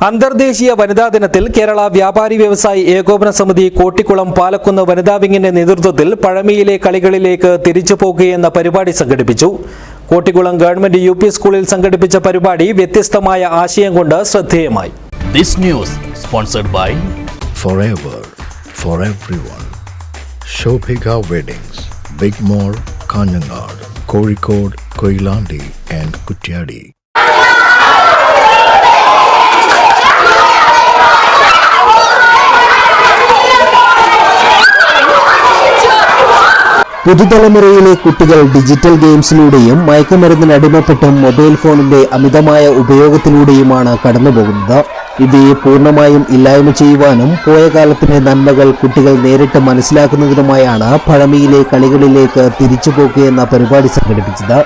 അന്തർദേശീയ വനിതാ ദിനത്തിൽ കേരള വ്യാപാരി വ്യവസായി ഏകോപന സമിതി കോട്ടിക്കുളം പാലക്കുന്ന് വനിതാ വിങ്ങിന്റെ നേതൃത്വത്തിൽ പഴമയിലെ കളികളിലേക്ക് തിരിച്ചു പോകുകയെന്ന പരിപാടി സംഘടിപ്പിച്ചു കോട്ടിക്കുളം ഗവൺമെന്റ് യു പി സ്കൂളിൽ സംഘടിപ്പിച്ച പരിപാടി വ്യത്യസ്തമായ ആശയം കൊണ്ട് ശ്രദ്ധേയമായി This news sponsored by forever for everyone. Shobhika Weddings, Big Mall, Kanjangad, Kozhikode, Koilandi and Kutyadi. പുതുതലമുറയിലെ കുട്ടികൾ ഡിജിറ്റൽ ഗെയിംസിലൂടെയും മയക്കുമരുന്നിന് അടിമപ്പെട്ടും മൊബൈൽ ഫോണിന്റെ അമിതമായ ഉപയോഗത്തിലൂടെയുമാണ് കടന്നുപോകുന്നത്. ഇവയെ പൂർണമായും ഇല്ലായ്മ ചെയ്യുവാനും പോയ കാലത്തിന്റെ നന്മകൾ കുട്ടികൾ നേരിട്ട് മനസ്സിലാക്കുന്നതിനുമായാണ് പഴമയിലെ കളികളിലേക്ക് തിരിച്ചുപോക്കുകയെന്ന പരിപാടി സംഘടിപ്പിച്ചത്.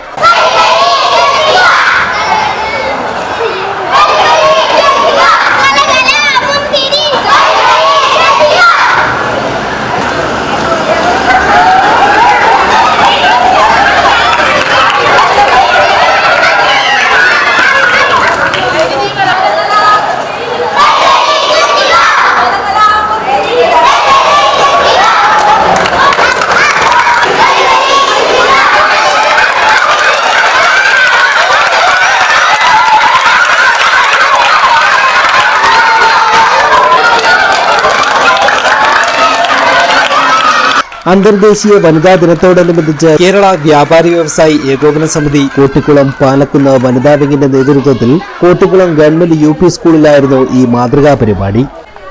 അന്തർദേശീയ വനിതാ ദിനത്തോടനുബന്ധിച്ച് കേരള വ്യാപാരി വ്യവസായി ഏകോപന സമിതി കോട്ടിക്കുളം പാലക്കുന്ന് വനിതാ വിങ്ങിന്റെ നേതൃത്വത്തിൽ കോട്ടിക്കുളം ഗവൺമെന്റ് യു പി സ്കൂളിലായിരുന്നു ഈ മാതൃകാ പരിപാടി.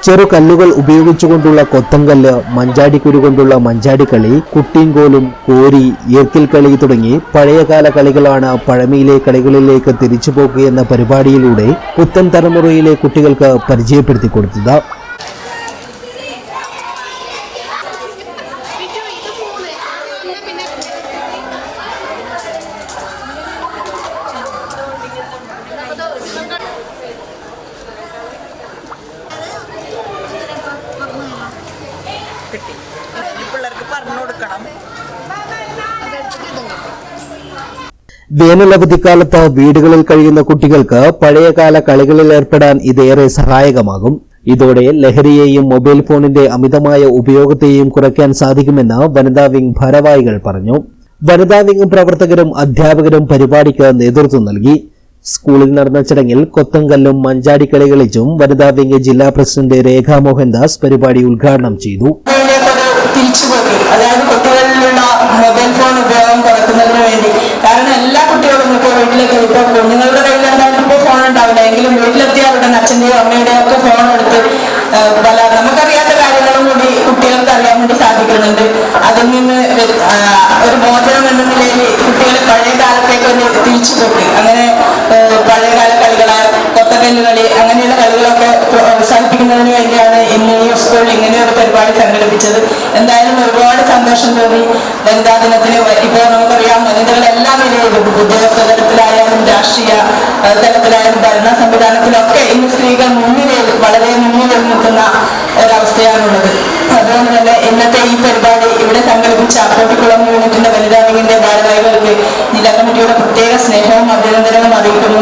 ചെറു കല്ലുകൾ ഉപയോഗിച്ചുകൊണ്ടുള്ള കൊത്തങ്കല്ല് മഞ്ചാടിക്കുരു കൊണ്ടുള്ള മഞ്ചാടിക്കളി കുട്ടീങ്കോലും കോരി ഈർക്കിൽ കളി തുടങ്ങി പഴയകാല കളികളാണ് പഴമയിലെ കളികളിലേക്ക് തിരിച്ചു എന്ന പരിപാടിയിലൂടെ പുത്തൻ തലമുറയിലെ കുട്ടികൾക്ക് പരിചയപ്പെടുത്തി കൊടുത്തത്. വേനലവധിക്കാലത്ത് വീടുകളിൽ കഴിയുന്ന കുട്ടികൾക്ക് പഴയകാല കളികളിൽ ഏർപ്പെടാൻ ഇതേറെ സഹായകമാകും. ഇതോടെ ലഹരിയെയും മൊബൈൽ ഫോണിന്റെ അമിതമായ ഉപയോഗത്തെയും കുറയ്ക്കാൻ സാധിക്കുമെന്ന് വനിതാ വിംഗ് ഭാരവാഹികൾ പറഞ്ഞു. വനിതാ വിംഗ് പ്രവർത്തകരും അധ്യാപകരും പരിപാടിക്ക് നേതൃത്വം നൽകി. സ്കൂളിൽ നടന്ന ചടങ്ങിൽ കൊത്തങ്കല്ലും മഞ്ചാടിക്കളി കളിച്ചും വനിതാ വിംഗ് ജില്ലാ പ്രസിഡന്റ് രേഖാ മോഹൻദാസ് പരിപാടി ഉദ്ഘാടനം ചെയ്തു. ഒരു തൊട്ടി അങ്ങനെ പഴയകാല കളികളായ കൊത്തക്കല്ല് കളി അങ്ങനെയുള്ള കളികളൊക്കെ പ്രോത്സാഹിപ്പിക്കുന്നതിന് വേണ്ടിയാണ് ഇന്ന് ഈ സ്കൂളിൽ ഇങ്ങനെ ഒരു പരിപാടി സംഘടിപ്പിച്ചത്. എന്തായാലും ഒരുപാട് സന്തോഷം തോന്നി. വനിതാ ദിനത്തിന് ഇപ്പോൾ നമുക്കറിയാം വനിതകൾ എല്ലാ നിലയിലും ഉദ്യോഗസ്ഥ തലത്തിലായാലും രാഷ്ട്രീയ തലത്തിലായാലും ഭരണ സംവിധാനത്തിലൊക്കെ ഇന്ന് സ്ത്രീകൾ മുന്നിലെ വളരെ മുന്നിൽ നിൽക്കുന്ന ഒരവസ്ഥയാണുള്ളത്. അതുകൊണ്ട് തന്നെ ഇന്നത്തെ ഈ പരിപാടി ഇവിടെ സംഘടിപ്പിച്ച കോട്ടിക്കുളം യൂണിറ്റിന്റെ വനിതാ വിങ്ങിന്റെ ഭാരവാഹികൾക്ക് പ്രത്യേക സ്നേഹവും അഭിനന്ദനവും അറിയിക്കുന്നു.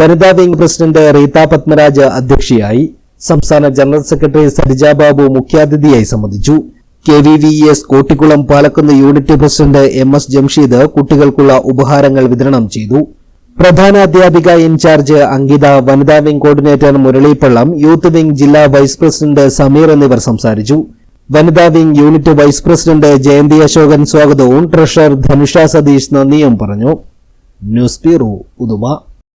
വനിതാ വിംഗ് പ്രസിഡന്റ് റീത പത്മരാജ് അധ്യക്ഷയായി സംസ്ഥാന ജനറൽ സെക്രട്ടറി സരിജ ബാബു മുഖ്യാതിഥിയായി സംബന്ധിച്ചു. K V V S Kottikulam Palakkunnu unit president M S Jamsheed കുട്ടികൾക്കുള്ള ഉപഹാരങ്ങൾ വിതരണം ചെയ്തു. പ്രധാന അധ്യാപിക ഇൻചാർജ് അങ്കിത വനിതാ wing coordinator Muralippallam youth wing ജില്ലാ വൈസ് പ്രസിഡന്റ് സമീർ എന്നിവർ സംസാരിച്ചു. വനിതാ wing unit vice president Jayanthi Ashokan സ്വാഗതവും ട്രഷറർ ധനുഷ സതീഷ് നന്ദിയും പറഞ്ഞു. News bureau Uduma.